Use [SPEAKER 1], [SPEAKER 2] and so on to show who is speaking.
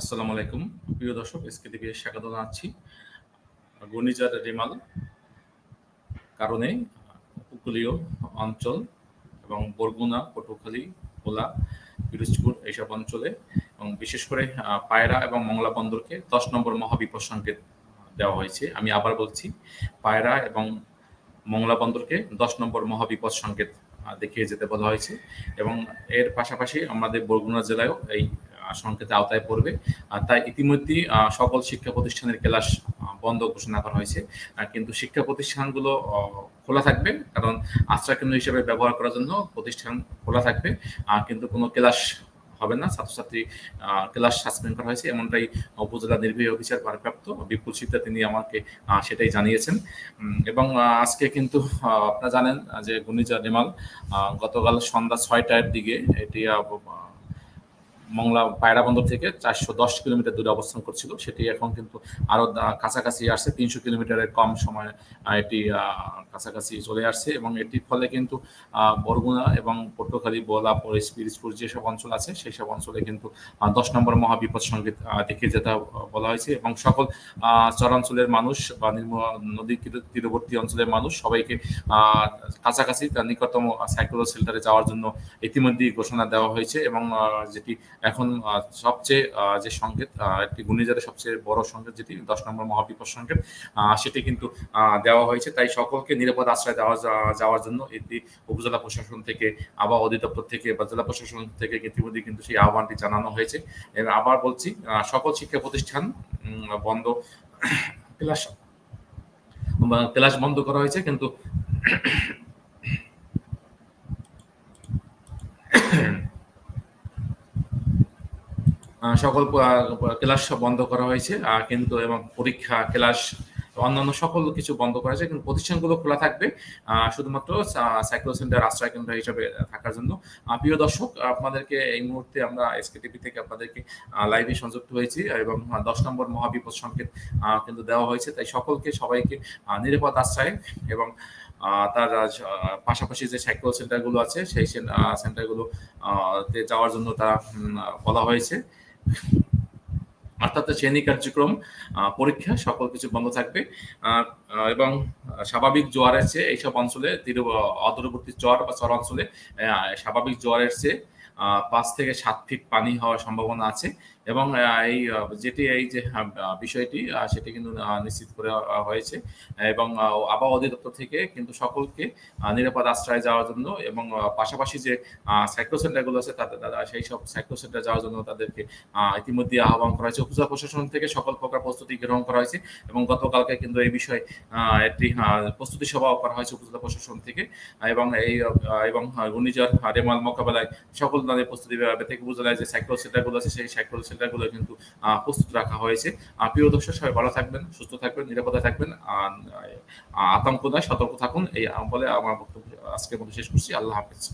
[SPEAKER 1] আসসালামু আলাইকুম। প্রিয় দর্শক এসকে টিভি স্বাগত জানাচ্ছি ঘূর্ণিঝড় রেমাল কারণে উপকূলীয় অঞ্চল এবং বরগুনা পটুখালী ভোলা পিরোজপুর এইসব অঞ্চলে এবং বিশেষ করে পায়রা এবং মংলা বন্দরকে দশ নম্বর মহাবিপদ সংকেত দেওয়া হয়েছে। আমি আবার বলছি, পায়রা এবং মংলা বন্দরকে দশ নম্বর মহাবিপদ সংকেত দেখিয়ে যেতে বলা হয়েছে এবং এর পাশাপাশি আমাদের বরগুনা জেলায়ও এই সংকেতের আওতায় পড়বে। তাই ইতিমধ্যেই সকল শিক্ষা প্রতিষ্ঠানের ক্লাস বন্ধ ঘোষণা করা হয়েছে। কিন্তু শিক্ষা প্রতিষ্ঠানগুলো খোলা থাকবে। কারণ আশ্রয় কেন্দ্র হিসেবে ব্যবহার করার জন্য প্রতিষ্ঠান খোলা থাকবে। কিন্তু কোনো ক্লাস হবে না। ছাত্রছাত্রী ক্লাস সাসপেন্ড করা হয়েছে। এমনটাই উপজেলা নির্বাহী অফিসার ভারপ্রাপ্ত বিপুল সিদ্ধা তিনি আমাকে সেটাই জানিয়েছেন। এবং আজকে কিন্তু আপনারা জানেন যে রেমাল আহ, গতকাল সন্ধ্যা ছয়টার দিকে এটি মংলা পায়রা বন্দর থেকে চারশো দশ কিলোমিটার দূরে অবস্থান করছিল। সেটি এখন কিন্তু আরও দা- কাছাকাছি আসছে। তিনশো কিলোমিটারের কম সময় এটি কাছাকাছি চলে আসছে এবং এটির ফলে কিন্তু বরগুনা এবং পটুয়াখালী বোলা পরিস পিরিজপুর যেসব অঞ্চল আছে সেই সব অঞ্চলে কিন্তু দশ নম্বর মহাবিপদ সংকেত দেখিয়ে যেতে বলা হয়েছে এবং সকল চরাঞ্চলের মানুষ বা নদী তীর- তীরবর্তী অঞ্চলের মানুষ সবাইকে কাছাকাছি তার নিকটতম সাইক্লোন শেল্টারে যাওয়ার জন্য ইতিমধ্যেই ঘোষণা দেওয়া হয়েছে এবং যেটি এখন সবচেয়ে যে সংকেত একটি ঘূর্ণিঝড়ের সবচেয়ে বড় সংকেত যেটি দশ নম্বর মহাবিপদ সংকেত সেটি কিন্তু দেওয়া হয়েছে। তাই সকলকে নিরাপদ আশ্রয় দেওয়া যাওয়ার জন্য এটি উপজেলা প্রশাসন থেকে, আবহাওয়া অধিদপ্তর থেকে বা জেলা প্রশাসন থেকে ইতিমধ্যে কিন্তু সেই আহ্বানটি জানানো হয়েছে। আবার বলছি সকল শিক্ষা প্রতিষ্ঠান বন্ধ, ক্লাস ক্লাস বন্ধ করা হয়েছে, কিন্তু সকল ক্লাস সব বন্ধ করা হয়েছে কিন্তু এবং পরীক্ষা, ক্লাস, অন্যান্য সকল কিছু বন্ধ করা হয়েছে, কিন্তু প্রতিষ্ঠানগুলো খোলা থাকবে শুধুমাত্র সাইক্লো সেন্টার, আশ্রয় কেন্দ্র হিসাবে থাকার জন্য। প্রিয় দর্শক, আপনাদেরকে এই মুহূর্তে আমরা এসকে টিভি থেকে আপনাদেরকে লাইভে সংযুক্ত হয়েছি এবং দশ নম্বর মহাবিপদ সংকেত কিন্তু দেওয়া হয়েছে। তাই সকলকে, সবাইকে নিরাপদ আশ্রয় এবং তার পাশাপাশি যে সাইক্লো সেন্টারগুলো আছে, সেই সেন্টারগুলো যাওয়ার জন্য তারা বলা হয়েছে। অর্থাৎ শ্রেণি কার্যক্রম পরীক্ষা, সকল কিছু বন্ধ থাকবে। এবং স্বাভাবিক জোয়ার চেয়ে এইসব অঞ্চলে তীর অদূরবর্তী চর বা চর অঞ্চলে স্বাভাবিক জোয়ার চেয়ে পাঁচ থেকে সাত ফিট পানি হওয়ার সম্ভাবনা আছে এবং এই যেটি এই যে বিষয়টি সেটি কিন্তু নিশ্চিত করে হয়েছে। এবং আবহাওয়া অধিদপ্তর থেকে কিন্তু সকলকে নিরাপদ আশ্রয় যাওয়ার জন্য এবং পাশাপাশি যে সাইক্লো সেন্টারগুলো আছে তাদের তারা সেই সব সাইক্লো সেন্টার যাওয়ার জন্য তাদেরকে ইতিমধ্যে আহ্বান করা হয়েছে। উপজেলা প্রশাসন থেকে সকল প্রকার প্রস্তুতি গ্রহণ করা হয়েছে এবং গতকালকে কিন্তু এই বিষয়ে একটি প্রস্তুতি সভাও করা হয়েছে উপজেলা প্রশাসন থেকে। এবং এই এবং ঘূর্ণিঝড় রেমাল মোকাবেলায় সকল ধরনের প্রস্তুতি থেকে উপজেলায় যে সাইক্লো সেন্টারগুলো আছে, সেই সাইক্লো সেন্টারগুলো কিন্তু প্রস্তুত রাখা হয়েছে। প্রিয় দর্শক, সবাই ভালো থাকবেন, সুস্থ থাকবেন, নিরাপদে থাকবেন আতঙ্ক নয়, সতর্ক থাকুন। এই বলে আমার বক্তব্য আজকের মতো শেষ করছি। আল্লাহ হাফিজ।